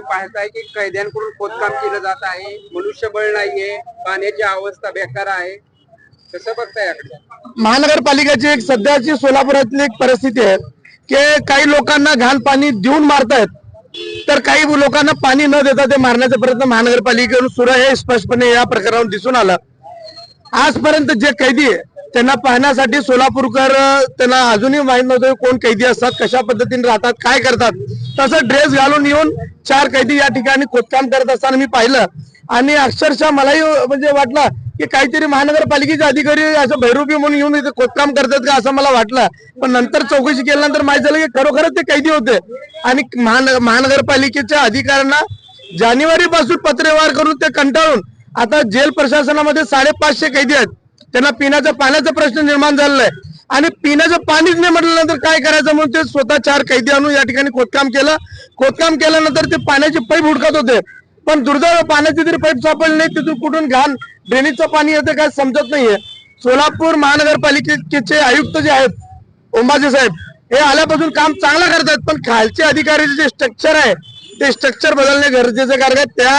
पाहताय की कैद्यांकडून खोदकाम केलं जात आहे. मनुष्यबळ नाहीये. पाण्याची अवस्था बेकार आहे. कसं बघताय याकडे? महानगरपालिकेची एक सध्याची सोलापुरातली एक परिस्थिती आहे की काही लोकांना घाण पाणी देऊन मारतायत तर काही लोकांना पाणी न देता ते मारण्याचा प्रयत्न महानगरपालिकेकडून सुरू आहे. स्पष्टपणे या प्रकारावर दिसून आलं. आजपर्यंत जे कैदी आहे त्यांना पाहण्यासाठी सोलापूरकर त्यांना अजूनही माहीत नव्हतं कोण कैदी असतात कशा पद्धतीने राहतात काय करतात. तसं ड्रेस घालून येऊन चार कैदी या ठिकाणी खोदकाम करत असताना मी पाहिलं. आणि अक्षरशः मलाही म्हणजे वाटलं की काहीतरी महानगरपालिकेचे अधिकारी असं भैरूपी म्हणून येऊन इथे खोदकाम करतात का असं मला वाटलं. पण नंतर चौकशी केल्यानंतर माहीत झालं की खरोखरच ते कैदी होते. आणि महानगर महानगरपालिकेच्या अधिकाऱ्यांना जानेवारी पासून पत्रव्यवहार करून ते कंटाळून आता जेल प्रशासनामध्ये साडेपाचशे कैदी आहेत. त्यांना पिण्याचा पाण्याचा प्रश्न निर्माण झालेला आहे. आणि पिण्याचं पाणीच नाही म्हटल्यानंतर काय करायचं म्हणून ते स्वतः चार कैदी आणून या ठिकाणी खोदकाम केलं. खोदकाम केल्यानंतर ते पाण्याचे पाईप हुडकत होते. पण दुर्दैव पाण्याची तरी पाईप सापडली नाही तिथून कुठून घाण ड्रेनेजचं पाणी येतं काय समजत नाहीये. सोलापूर महानगरपालिकेचे आयुक्त जे आहेत ओंबाजी साहेब हे आल्यापासून काम चांगलं करतात पण खालचे अधिकारीचे जे स्ट्रक्चर आहे ते स्ट्रक्चर बदलणे गरजेचं कारण त्या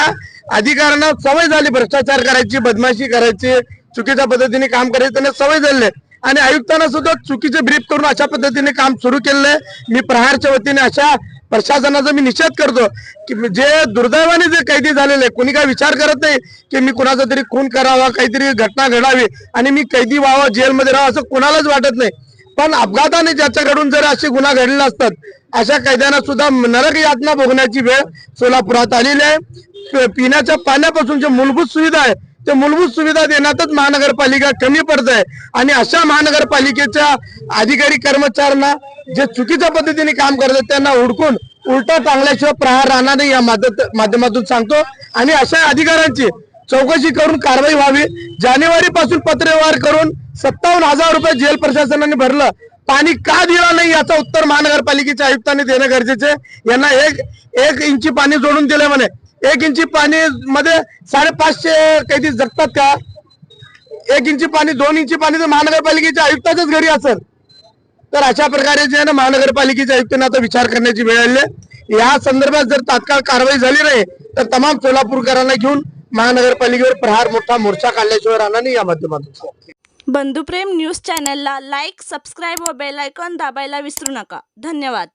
अधिकाऱ्यांना सवय झाली भ्रष्टाचार करायची बदमाशी करायची चुकीच्या पद्धतीने काम करायचं त्यांना सवय झाली आहे. आणि आयुक्तांना सुद्धा चुकीचे ब्रीफ करून अशा पद्धतीने काम सुरू केलेलं आहे. मी प्रहारच्या वतीने अशा प्रशासनाचा मी निषेध करतो की जे दुर्दैवाने जे कैदी झालेले कोणी काय विचार करत नाही की मी कुणाचा तरी खून करावा काहीतरी घटना घडावी आणि मी कैदी व्हावं जेलमध्ये राहावं असं कोणालाच वाटत नाही. पण अपघाताने ज्याच्याकडून जर असे गुन्हा घडलेले असतात अशा कैद्यांना सुद्धा नरक यातना भोगण्याची वेळ सोलापुरात आलेली आहे. पिण्याच्या पाण्यापासून जे मूलभूत सुविधा आहे ते मूलभूत सुविधा देण्यातच महानगरपालिका कमी पडत आहे आणि अशा महानगरपालिकेच्या अधिकारी कर्मचाऱ्यांना जे चुकीच्या पद्धतीने काम करतात त्यांना हुडकून उलटा टांगल्याशिवाय प्रहार राहणार नाही या माध्यमातून सांगतो. आणि अशा अधिकाऱ्यांची चौकशी करून कारवाई व्हावी. जानेवारी पासून पत्रव्यवहार करून सत्तावन्न हजार रुपये जेल प्रशासनाने भरलं. पाणी का दिलं नाही याचं उत्तर महानगरपालिकेच्या आयुक्तांनी देणं गरजेचे यांना एक एक इंची पाणी जोडून दिले म्हणे. एक इंची पाणी मध्ये साडेपाचशे कैदी जगतात का? एक इंची पाणी दोन इंची पाणी तर महानगरपालिकेच्या आयुक्ताच्याच घरी असेल. तर अशा प्रकारे जे ना महानगरपालिकेच्या आयुक्तांना आता विचार करण्याची वेळ आली आहे. या संदर्भात जर तात्काळ कारवाई झाली नाही तर तमाम सोलापूरकरांना घेऊन महानगरपालिकेवर प्रहार मोठा मोर्चा काढल्याशिवाय राहणार नाही या माध्यमातून. बंधुप्रेम न्यूज चॅनलला लाईक सबस्क्राईब व बेल आयकॉन दाबायला विसरू नका. धन्यवाद.